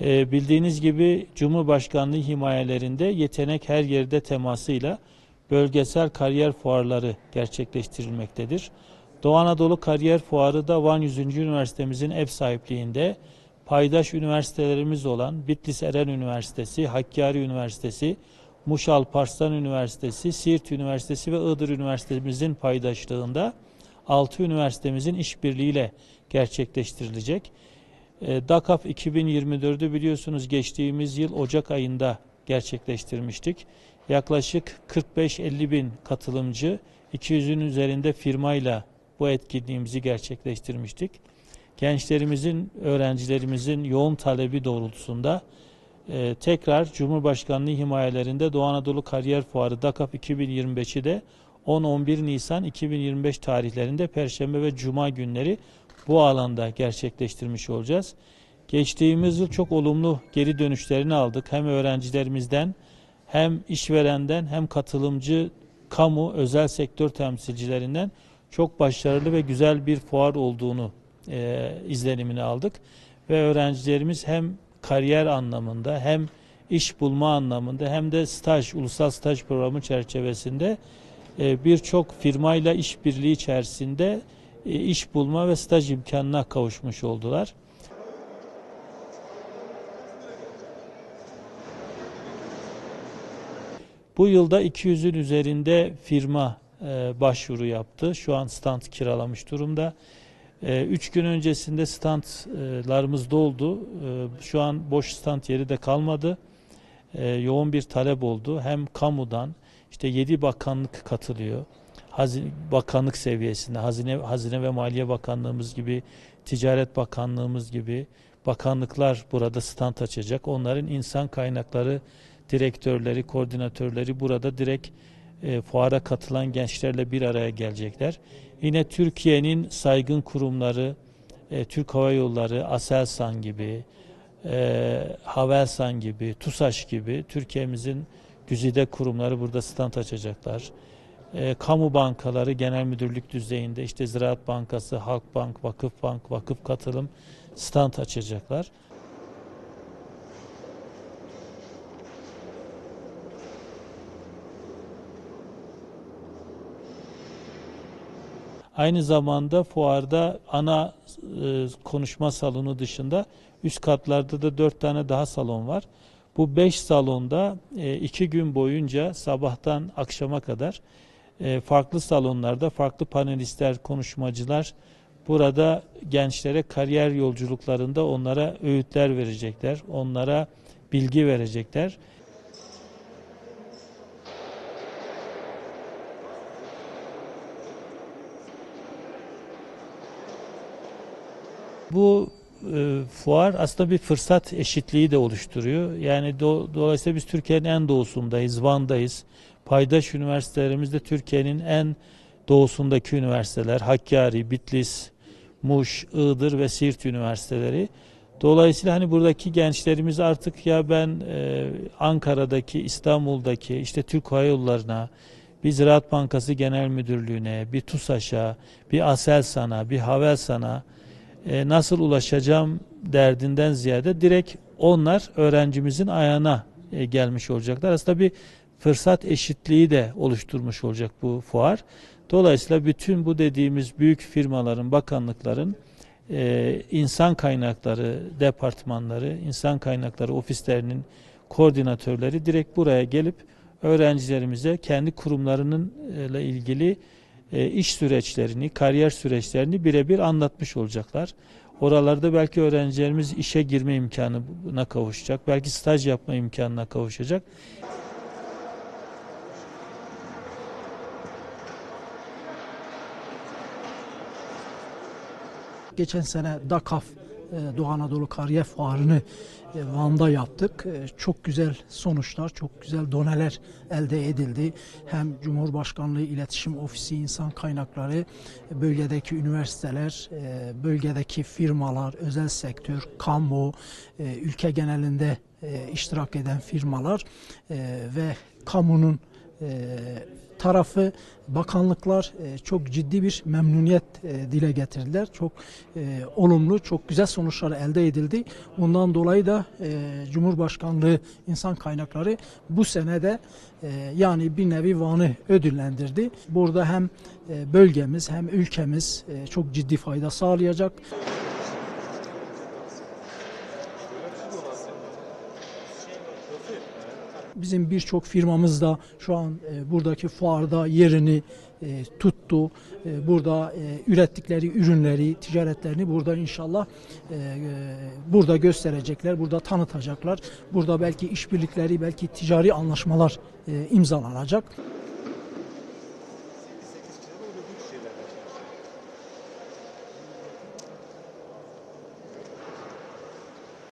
E, bildiğiniz gibi Cumhurbaşkanlığı himayelerinde yetenek her yerde temasıyla bölgesel kariyer fuarları gerçekleştirilmektedir. Doğu Anadolu Kariyer Fuarı da Van 100. Üniversitemizin ev sahipliğinde paydaş üniversitelerimiz olan Bitlis Eren Üniversitesi, Hakkari Üniversitesi, Muş Alparslan Üniversitesi, Siirt Üniversitesi ve Iğdır Üniversitemizin paydaşlığında 6 üniversitemizin işbirliğiyle gerçekleştirilecek. E, DAKAP 2024'ü biliyorsunuz geçtiğimiz yıl Ocak ayında gerçekleştirmiştik. Yaklaşık 45-50 bin katılımcı, 200'ün üzerinde firmayla bu etkinliğimizi gerçekleştirmiştik. Gençlerimizin, öğrencilerimizin yoğun talebi doğrultusunda e, tekrar Cumhurbaşkanlığı himayelerinde Doğu Anadolu Kariyer Fuarı DAKAP 2025'i de 10-11 Nisan 2025 tarihlerinde Perşembe ve Cuma günleri bu alanda gerçekleştirmiş olacağız. Geçtiğimiz yıl çok olumlu geri dönüşlerini aldık. Hem öğrencilerimizden hem işverenden hem katılımcı kamu özel sektör temsilcilerinden çok başarılı ve güzel bir fuar olduğunu e, izlenimini aldık. Ve öğrencilerimiz hem kariyer anlamında hem iş bulma anlamında hem de staj, ulusal staj programı çerçevesinde e, birçok firmayla işbirliği içerisinde iş bulma ve staj imkanına kavuşmuş oldular. Bu yılda 200'ün üzerinde firma e, başvuru yaptı. Şu an stand kiralamış durumda. 3 gün öncesinde standlarımız doldu. E, Şu an boş stand yeri de kalmadı. E, Yoğun bir talep oldu. Hem kamudan işte 7 bakanlık katılıyor. Hazine, bakanlık seviyesinde Hazine Hazine ve Maliye Bakanlığımız gibi, Ticaret Bakanlığımız gibi bakanlıklar burada stand açacak. Onların insan kaynakları direktörleri, koordinatörleri burada direkt e, fuara katılan gençlerle bir araya gelecekler. Yine Türkiye'nin saygın kurumları, e, Türk Hava Yolları, Aselsan gibi, e, Havelsan gibi, TUSAŞ gibi Türkiye'mizin güzide kurumları burada stand açacaklar. E, kamu bankaları genel müdürlük düzeyinde işte Ziraat Bankası, Halkbank, Vakıfbank, Vakıf Katılım stand açacaklar. Aynı zamanda fuarda ana e, konuşma salonu dışında üst katlarda da dört tane daha salon var. Bu beş salonda e, iki gün boyunca sabahtan akşama kadar e, farklı salonlarda farklı panelistler, konuşmacılar burada gençlere kariyer yolculuklarında onlara öğütler verecekler, onlara bilgi verecekler. Bu e, fuar aslında bir fırsat eşitliği de oluşturuyor. Yani do- dolayısıyla biz Türkiye'nin en doğusundayız, Van'dayız. Paydaş üniversitelerimiz de Türkiye'nin en doğusundaki üniversiteler. Hakkari, Bitlis, Muş, Iğdır ve Siirt üniversiteleri. Dolayısıyla hani buradaki gençlerimiz artık ya ben e, Ankara'daki, İstanbul'daki işte Türk Hava Yolları'na, bir Ziraat Bankası Genel Müdürlüğü'ne, bir TUSAŞ'a, bir Aselsan'a, bir Havelsan'a e, nasıl ulaşacağım derdinden ziyade direkt onlar öğrencimizin ayağına e, gelmiş olacaklar. Aslında bir fırsat eşitliği de oluşturmuş olacak bu fuar. Dolayısıyla bütün bu dediğimiz büyük firmaların, bakanlıkların e, insan kaynakları departmanları, insan kaynakları ofislerinin koordinatörleri direkt buraya gelip öğrencilerimize kendi kurumlarının e, ilgili e, iş süreçlerini, kariyer süreçlerini birebir anlatmış olacaklar. Oralarda belki öğrencilerimiz işe girme imkanına kavuşacak, belki staj yapma imkanına kavuşacak. Geçen sene DAKAF e, Doğu Anadolu Kariyer Fuarı'nı e, Van'da yaptık. E, Çok güzel sonuçlar, çok güzel doneler elde edildi. Hem Cumhurbaşkanlığı İletişim Ofisi İnsan Kaynakları, bölgedeki üniversiteler, bölgedeki firmalar, özel sektör, kamu, ülke genelinde iştirak eden firmalar ve kamunun tarafı, bakanlıklar e, çok ciddi bir memnuniyet e, dile getirdiler. Çok e, olumlu, çok güzel sonuçlar elde edildi. Bundan dolayı da e, Cumhurbaşkanlığı İnsan Kaynakları bu senede e, yani bir nevi Van'ı ödüllendirdi. Burada hem e, bölgemiz hem ülkemiz e, çok ciddi fayda sağlayacak. Bizim birçok firmamız da şu an e, buradaki fuarda yerini e, tuttu. E, burada ürettikleri ürünleri, ticaretlerini burada inşallah burada gösterecekler, burada tanıtacaklar. Burada belki işbirlikleri, belki ticari anlaşmalar imzalanacak.